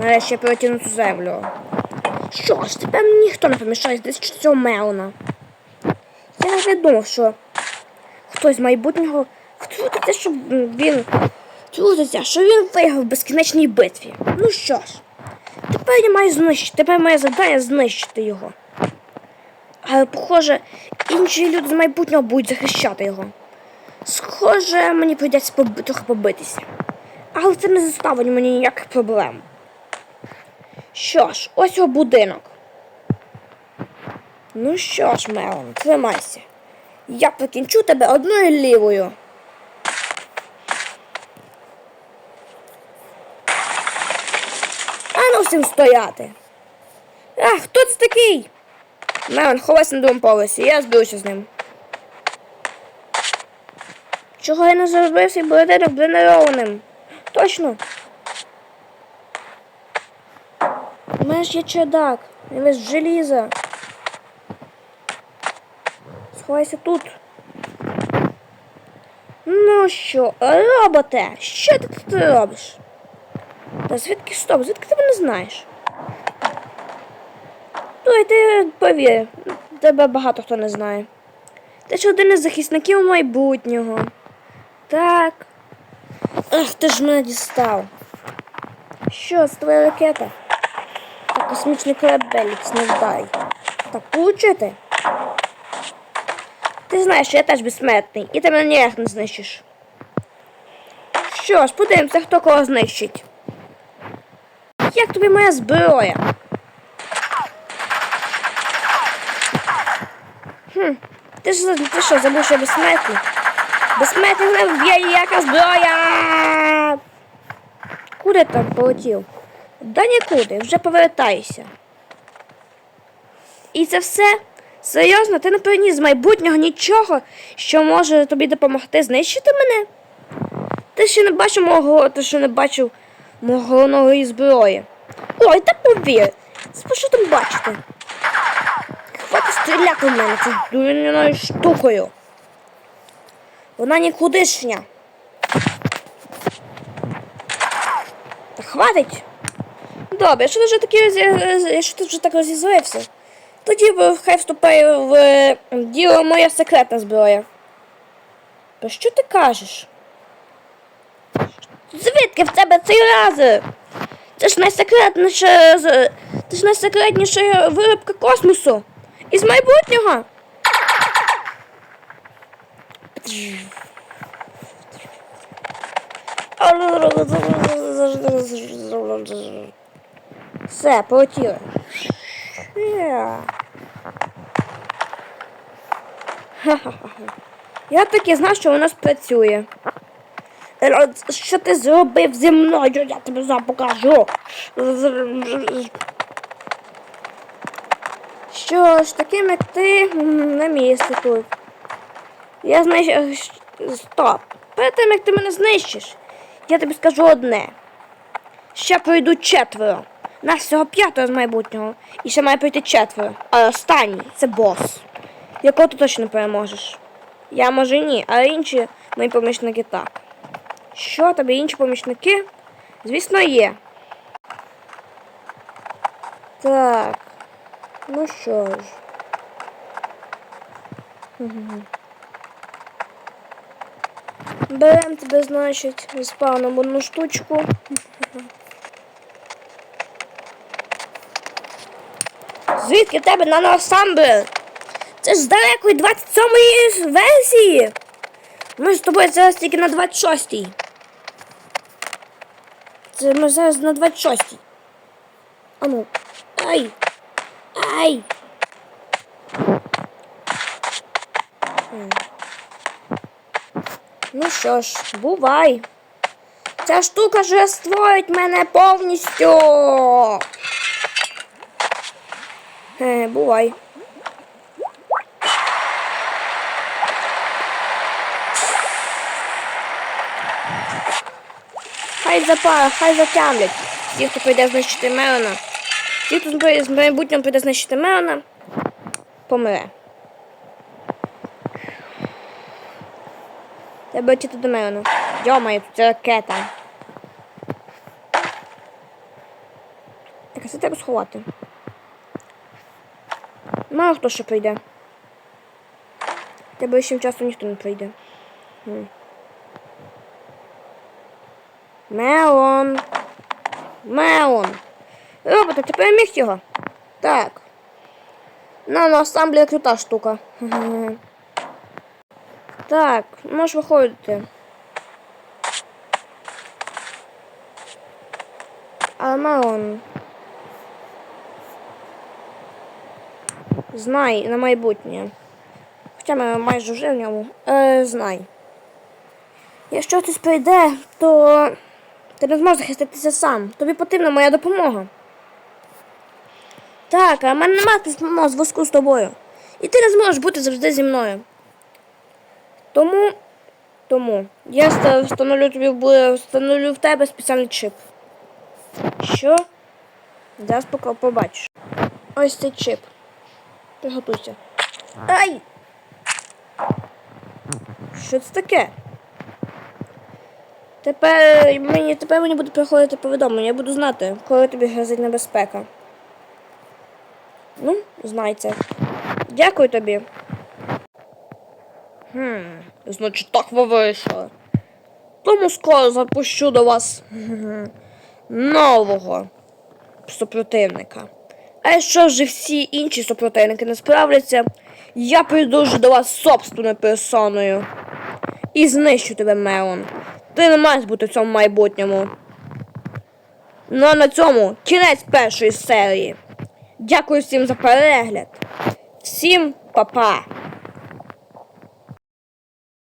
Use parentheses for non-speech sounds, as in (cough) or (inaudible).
Нарешті я перетягну цю землю. Що ж, тепер ніхто не помішає десь цього Мелона. Я не думав, що хтось з майбутнього втрутиться, щоб він втрутиться, що він виграв в безкінечній битві. Ну що ж, тепер я маю знищити. Тепер моє завдання знищити його. Але, похоже, інші люди з майбутнього будуть захищати його. Схоже, мені прийдеться поб... трохи побитися. Але це не заставить мені ніяких проблем. Що ж, ось його будинок. Ну що ж, Мелон, тримайся. Я покінчу тебе одною лівою. А ну всім стояти. А, хто це такий? Мелон, ховайся на другому поверсі, я зберуся з ним. Чого я не зробив свій будинок бронированим? Точно. У мене ж є чердак. Він весь желіза. Сховайся тут. Ну що, роботе, що ти тут робиш? Та звідки стоп? Звідки ти мене знаєш? Той ти повір, тебе багато хто не знає. Ти ж один із захисників майбутнього. Так. Ах, ти ж мене дістав. Що, це твоя ракета? Космічний корабелець не вдай. Так получити? Ти знаєш, що я теж безсмертний, і ти мене ніяк не знищиш. Що ж, подивимося, хто кого знищить. Як тобі моя зброя? Хм, ти ж ти що, забув, що я безсмертний? Безсмертний не вб'є ніяка зброя. Куди там полетів? Да нікуди, вже повертайся. І це все? Серйозно, ти не приніс з майбутнього нічого, що може тобі допомогти знищити мене? Ти ще не бачив мого, ти ще не бачив мого головної зброї. Ой, та повір. Що там бачити? Хватить стріляти в мене цією дурняною штукою. Вона нікудишня. Та хватить. Добре, якщо ти вже таки розі- якщо ти вже так розізлився, тоді хай вступає в е, діло моя секретна зброя. Про що ти кажеш? Звідки в тебе цей лазер? Це ж найсекретніша це ж найсекретніша виробка космосу. Із майбутнього. Все, полетіли. Я таки знав, що у нас працює. Е, Що ти зробив зі мною? Я тобі зараз покажу. Що ж, таким як ти м, на місці тут. Я знаю. Стоп. Перед тим, як ти мене знищиш, я тобі скажу одне. Ще пройдуть четверо. Нас всього п'ятеро з майбутнього. І ще має прийти четверо. А останній це бос. Якого ти точно переможеш. Я може і ні, а інші мої помічники так. Що тобі інші помічники? Звісно, є. Так. Ну що ж. Мгм. Берем тебе, значить, з паном одну штучку. Звідки тебе наносамбл? Це ж з далекої 27-ї версії. Ми з тобою зараз тільки на 26-й. Це ми зараз на 26-й. Ану. Ай! Ай! Ну що ж, бувай. Ця штука вже створить мене повністю. Е, бувай. Хай запара, хай затямлять. Ті, хто прийде знищити Мелона. Ті, хто з- майбутнього прийде знищити Мелона, помре. Треба летіти до Мелона. Йомаю, це ракета. сховати. Мало хто ще прийде. Тебе ще часу ніхто не прийде. Мелон. Мелон. Робота, ти переміг його? Так. На, на асамблі крута штука. (laughs) Так, можеш виходити. А Мелон. Знай на майбутнє. Хоча ми майже вже в ньому. Е, знай. Якщо хтось прийде, то ти не зможеш захиститися сам. Тобі потрібна моя допомога. Так, а в мене немає зв'язку з тобою. І ти не зможеш бути завжди зі мною. Тому. Тому я встановлю тобі встановлю в тебе спеціальний чип. Що? Зараз поки побачиш. Ось цей чип. Приготуйся. Ай! Що це таке? Тепер мені тепер мені буде приходити повідомлення. Я буду знати, коли тобі грозить небезпека. Ну, знай це. Дякую тобі. Хм, значить, так ви вирішили. Тому скоро запущу до вас (laughs) нового супротивника. А якщо ж всі інші супротивники не справляться, я придужу до вас собственною персоною і знищу тебе, Мелон. Ти не маєш бути в цьому майбутньому. Ну а на цьому кінець першої серії. Дякую всім за перегляд. Всім па-па!